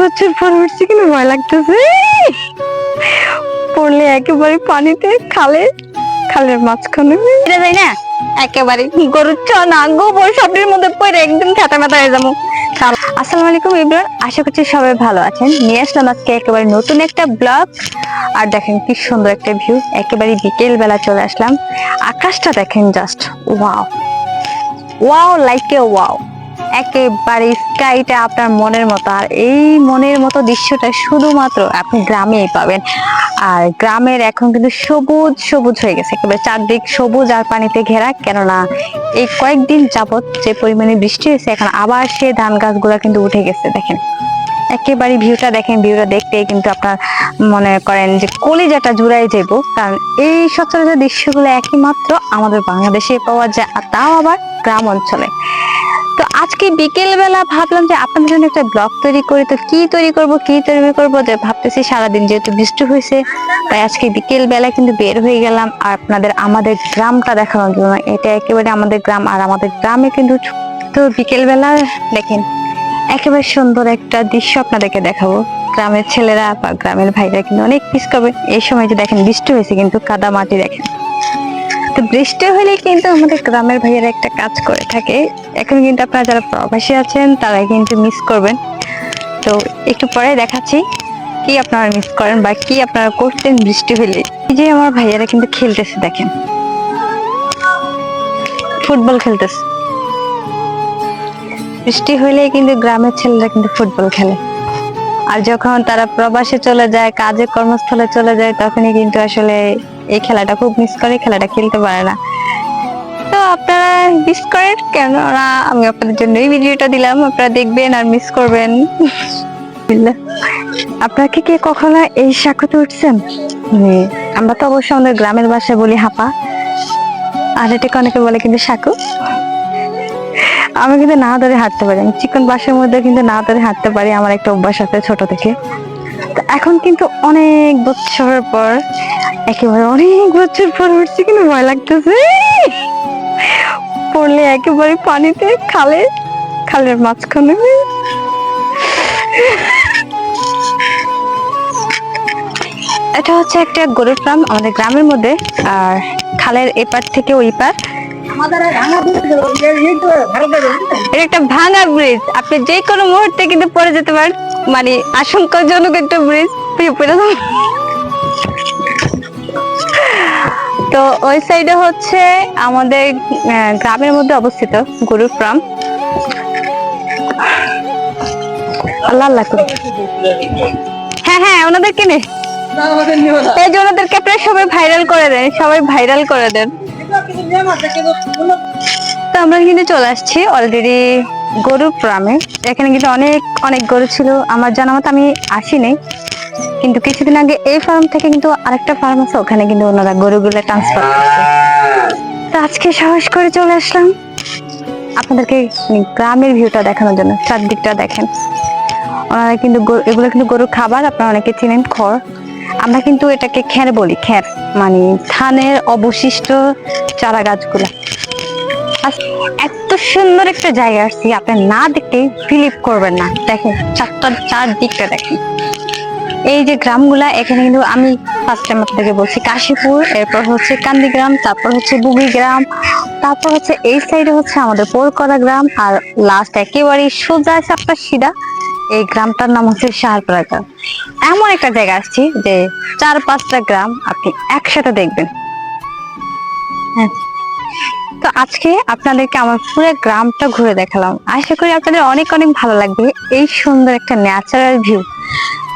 বছর পর উঠছি কিন্তু ভয় লাগতেছে। পড়লে একেবারে পানিতে খালে খালের মাঝখানে। এটা যাই না একেবারে গরুর চনা গোবর সবের মধ্যে পড়ে একদম খেতা মেতা হয়ে যাব। আসসালামু আলাইকুম ইব্রান আশা করছি সবাই ভালো আছেন। নিয়ে আসলাম আজকে একেবারে নতুন একটা ব্লগ। আর দেখেন কি সুন্দর একটা ভিউ একেবারে বিকেল বেলা চলে আসলাম। আকাশটা দেখেন just wow wow like a wow একেবারে স্কাইটা আপনার মনের মতো। আর এই মনের মতো দৃশ্যটা শুধুমাত্র আপনি গ্রামেই পাবেন। আর গ্রামের এখন কিন্তু সবুজ সবুজ হয়ে গেছে। একেবারে চারদিক সবুজ আর পানিতে ঘেরা। কেননা এই কয়েকদিন যাবত যে পরিমাণে বৃষ্টি হয়েছে, এখন আবার সে ধান গাছগুলো কিন্তু উঠে গেছে, দেখেন। একেবারে ভিউটা দেখেন ভিউটা দেখতে কিন্তু আপনার মনে করেন যে কলিজাটা জুড়াই যাব কারণ এই সচরাচর দৃশ্যগুলো একই মাত্র আমাদের বাংলাদেশে পাওয়া যায়, আর তাও আবার গ্রাম অঞ্চলে। তো আজকে বিকেল বেলা ভাবলাম যে আপনাদের জন্য একটা ব্লগ তৈরি করি। তো কি তৈরি করব, কি তৈরি করব ভাবতেছি সারাদিন যেহেতু বৃষ্টি হয়েছে, তাই আজকে বিকেল বেলা কিন্তু বের হয়ে গেলাম। আর আপনাদের আমাদের গ্রামটা জন্য এটা একেবারে আমাদের গ্রাম, আর আমাদের গ্রামে কিন্তু তো বিকেল বেলা দেখেন, একেবারে সুন্দর একটা দৃশ্য আপনাদেরকে দেখাবো। গ্রামের ছেলেরা বা গ্রামের ভাইরা কিন্তু অনেক মিস করবে। এই সময় যে দেখেন বৃষ্টি হয়েছে কিন্তু কাদা মাটি দেখেন। বৃষ্টি হলে কিন্তু আমাদের গ্রামের ভাইয়েরা একটা কাজ করে থাকে। এখন কিন্তু আপনারা যারা প্রবাসী আছেন তারা কিন্তু মিস করবেন। তো একটু পরে দেখাচ্ছি কি আপনারা মিস করেন বা কি আপনারা করতেন বৃষ্টি হলে। এই যে আমার ভাইয়েরা কিন্তু খেলতেছে, দেখেন। ফুটবল খেলতেছে। বৃষ্টি হইলে কিন্তু গ্রামের ছেলেরা কিন্তু ফুটবল খেলে। আর যখন তারা প্রবাসে চলে যায়, কাজে কর্মস্থলে চলে যায়, তখনই কিন্তু আসলে এই খেলাটা খুব মিস করে খেলাটা খেলতে পারে না। তো আপনারা মিস করেন কেননা আমি আপনাদের জন্য এই ভিডিওটা দিলাম। আপনারা দেখবেন আর মিস করবেন। আপনারা কি কখনো এই সাঁকুতে উঠছেন মানে আমরা তো অবশ্য আমাদের গ্রামের ভাষায় বলি হাপা। আর এটাকে অনেকে বলে কিন্তু সাঁকু। আমি কিন্তু না ধরে হাঁটতে পারি। চিকন বাসের মধ্যে কিন্তু না ধরে হাঁটতে পারি। আমার একটা অভ্যাস আছে ছোট থেকে। এখন কিন্তু অনেক বছর পর, একেবারে অনেক বছর পর উঠছি কিন্তু ভয় লাগতেছে। পড়লে একেবারে পানিতে খালে, খালের মাঝখানে। এটা হচ্ছে একটা গরুর ফার্ম আমাদের গ্রামের মধ্যে, আর খালের এপার থেকে ওই পার। এটা একটা ভাঙা ব্রিজ আপনি যে কোনো মুহূর্তে কিন্তু পড়ে যেতে পারেন। মানে আশঙ্কাজনক একটা ব্রিজ তো ওই সাইডে হচ্ছে আমাদের গ্রামের মধ্যে অবস্থিত গরুর ফার্ম আল্লাহ আল্লাহ হ্যাঁ হ্যাঁ ওনাদের কিনে এই যে ওনাদেরকে আপনারা সবাই ভাইরাল করে দেন, সবাই ভাইরাল করে দেন। তো আমরা কিন্তু চলে আসছি অলরেডি গরু ফার্মে। এখানে কিন্তু অনেক অনেক গরু ছিল। আমার জানা মতো আমি আসিনি। কিন্তু কিছুদিন আগে এই ফার্ম থেকে কিন্তু আরেকটা ফার্ম আছে, ওখানে কিন্তু ওনারা গরুগুলো ট্রান্সফার করছে। তো আজকে সাহস করে চলে আসলাম। আপনাদেরকে মানে গ্রামের ভিউটা দেখানোর জন্য, চারদিকটা দেখেন। ওনারা কিন্তু এগুলো কিন্তু গরুর খাবার, আপনারা অনেকে চিনেন খড়। আমরা কিন্তু এটাকে খ্যার বলি খ্যার মানে ধানের অবশিষ্ট চারা গাছগুলো এত সুন্দর একটা জায়গা আসছি, আপনি না দেখতে ফিলিপ করবেন না। দেখেন, চারটা চারদিকটা দেখেন। এই যে গ্রামগুলা, এখানে কিন্তু আমি ফার্স্ট টাইম আপনাকে বলছি, কাশীপুর, এরপর হচ্ছে কান্দিগ্রাম, তারপর হচ্ছে বুগি গ্রাম তারপর হচ্ছে এই সাইডে হচ্ছে আমাদের পোলকরা গ্রাম, আর লাস্ট একেবারে সোজা আপনার সিধা। এই গ্রামটার নাম হচ্ছে শাহরপাড়া গ্রাম। এমন একটা জায়গা আসছি যে চার পাঁচটা গ্রাম আপনি একসাথে দেখবেন। হ্যাঁ। তো আজকে আপনাদেরকে আমার পুরো গ্রামটা ঘুরে দেখালাম। আশা করি আপনাদের অনেক অনেক ভালো লাগবে এই সুন্দর একটা ন্যাচারাল ভিউ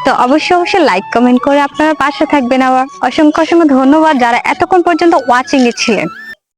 তো অবশ্যই অবশ্যই লাইক কমেন্ট করে আপনারা পাশে থাকবেন আবার। অসংখ্য অসংখ্য ধন্যবাদ যারা এতক্ষণ পর্যন্ত ওয়াচিং এ ছিলেন।